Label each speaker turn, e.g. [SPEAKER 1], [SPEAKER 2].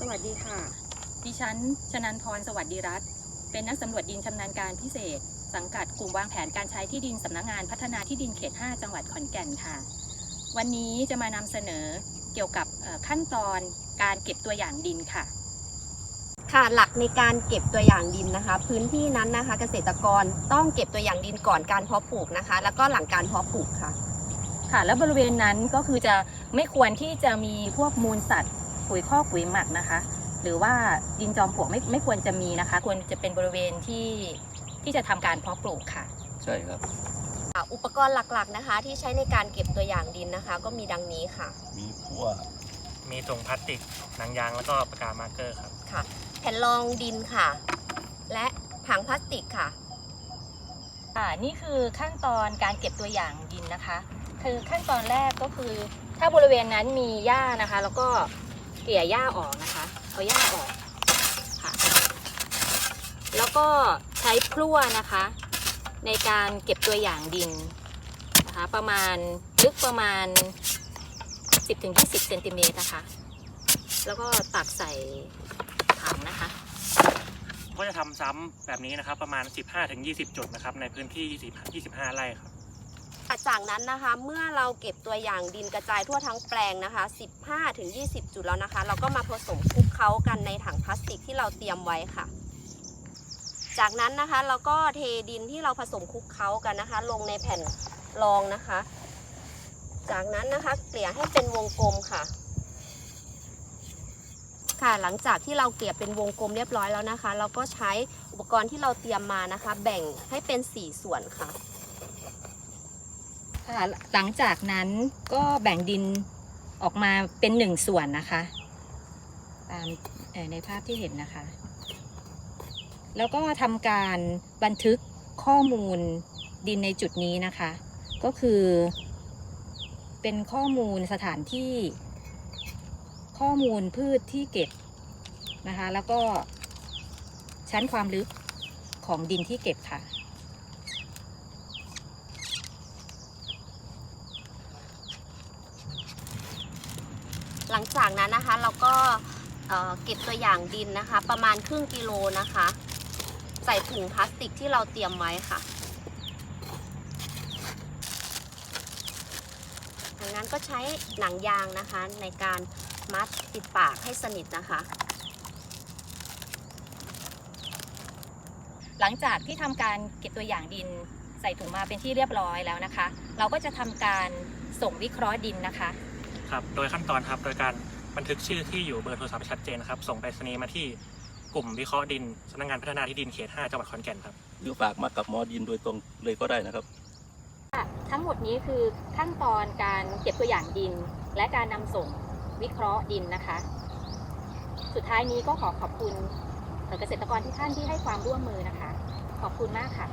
[SPEAKER 1] สวัสดีค่ะ
[SPEAKER 2] ดิฉัน ชนันพร สวัสดีรัตน์ เป็นนักสำรวจดินชำนาญการพิเศษ สังกัดกลุ่มวางแผนการใช้ที่ดินสำนักงานพัฒนาที่ดินเขต 5 จังหวัดขอนแก่นค่ะ วันนี้จะมานำเสนอเกี่ยวกับเอ่อขั้นตอนการเก็บตัวอย่างดินค่ะ
[SPEAKER 1] ค่ะ หลักในการเก็บตัวอย่างดินนะคะ พื้นที่นั้นนะคะ เกษตรกรต้องเก็บตัวอย่างดินก่อนการเพาะปลูกนะคะ แล้วก็หลังการเพาะปลูกค่ะ
[SPEAKER 2] ค่ะ แล้วบริเวณนั้นก็คือจะไม่ควรที่จะมีพวกมูลสัตว์ ปุ๋ยคอกปุ๋ยหมักนะคะ หรือว่าดินจอมปลวกไม่ไม่ควรจะมีนะคะ ควรจะเป็นบริเวณที่ที่จะทำการเพาะปลูกค่ะ
[SPEAKER 3] ใช่ครับ
[SPEAKER 1] อุปกรณ์หลักๆนะคะ ที่ใช้ในการเก็บตัวอย่างดินนะคะ ก็มีดังนี้ค่ะ
[SPEAKER 3] มีพั่ว
[SPEAKER 4] มีถุงพลาสติกหนังยางแล้วก็ปากกามาร์กเกอร์ครับ
[SPEAKER 1] ค่ะ แผ่นรองดินค่ะ และถังพลาสติกค่ะ
[SPEAKER 2] ค่ะนี่คือขั้นตอนการเก็บตัวอย่างดินนะคะ คือขั้นตอนแรกก็คือถ้าบริเวณนั้นมีหญ้านะคะ แล้วก็ เกลี่ยหญ้าออกนะคะ เอาหญ้าออกค่ะ แล้วก็ใช้พลั่วนะคะ ในการเก็บตัวอย่างดินนะคะ ประมาณลึกประมาณ 10-20เซนติเมตรนะคะ แล้วก็ตักใส่ถังนะคะ
[SPEAKER 4] ก็จะทำซ้ำแบบนี้นะครับ ประมาณ 15-20 จุดนะครับ ในพื้นที่ 20 25 ไร่ครับ
[SPEAKER 1] จากนั้นนะคะเมื่อเราเก็บตัวอย่างดินกระจายทั่วทั้งแปลงนะคะ 15-20 จุดแล้วนะคะ เราก็มาผสมคลุกเคล้ากันในถังพลาสติกที่เราเตรียมไว้ค่ะ จากนั้นนะคะเราก็เทดินที่เราผสมคลุกเคล้ากันนะคะ ลงในแผ่นรองนะคะ จากนั้นนะคะเกลี่ยให้เป็นวงกลมค่ะ ค่ะหลังจากที่เราเกลี่ยเป็นวงกลมเรียบร้อยแล้วนะคะ เราก็ใช้อุปกรณ์ที่เราเตรียมมานะคะ แบ่งให้เป็น 4 ส่วนค่ะ
[SPEAKER 2] ค่ะหลังจากนั้นก็แบ่งดินออกมาเป็นหนึ่งส่วนนะคะ ตามในภาพที่เห็นนะคะ แล้วก็ทำการบันทึกข้อมูลดินในจุดนี้นะคะ ก็คือเป็นข้อมูลสถานที่ ข้อมูลพืชที่เก็บนะคะ แล้วก็ชั้นความลึกของดินที่เก็บค่ะ
[SPEAKER 1] หลังจากนั้นนะคะเราก็เก็บตัวอย่างดินนะคะ ประมาณครึ่งกิโลนะคะ ใส่ถุงพลาสติกที่เราเตรียมไว้ค่ะจากนั้นก็ใช้หนังยางนะคะในการมัดปิดปากให้สนิทนะคะ
[SPEAKER 2] หลังจากที่ทำการเก็บตัวอย่างดินใส่ถุงมาเป็นที่เรียบร้อยแล้วนะคะ เราก็จะทำการส่งวิเคราะห์ดินนะคะ
[SPEAKER 4] ครับโดยขั้นตอนครับโดยการบันทึกชื่อที่อยู่เบอร์โทรศัพท์ให้ชัดเจนนะครับ ส่งไปรษณีย์มาที่กลุ่มวิเคราะห์ดินสำนักงานพัฒนาที่ดินเขต 5 จังหวัดขอนแก่นครับ
[SPEAKER 3] หรือฝากมากับหมอดินโดยตรงเลยก็ได้นะครับ
[SPEAKER 2] ทั้งหมดนี้คือขั้นตอนการเก็บตัวอย่างดิน และการนำส่งวิเคราะห์ดินนะคะ สุดท้ายนี้ก็ขอขอบคุณเกษตรกรทุกท่านที่ให้ความร่วมมือนะคะ ขอบคุณมากค่ะ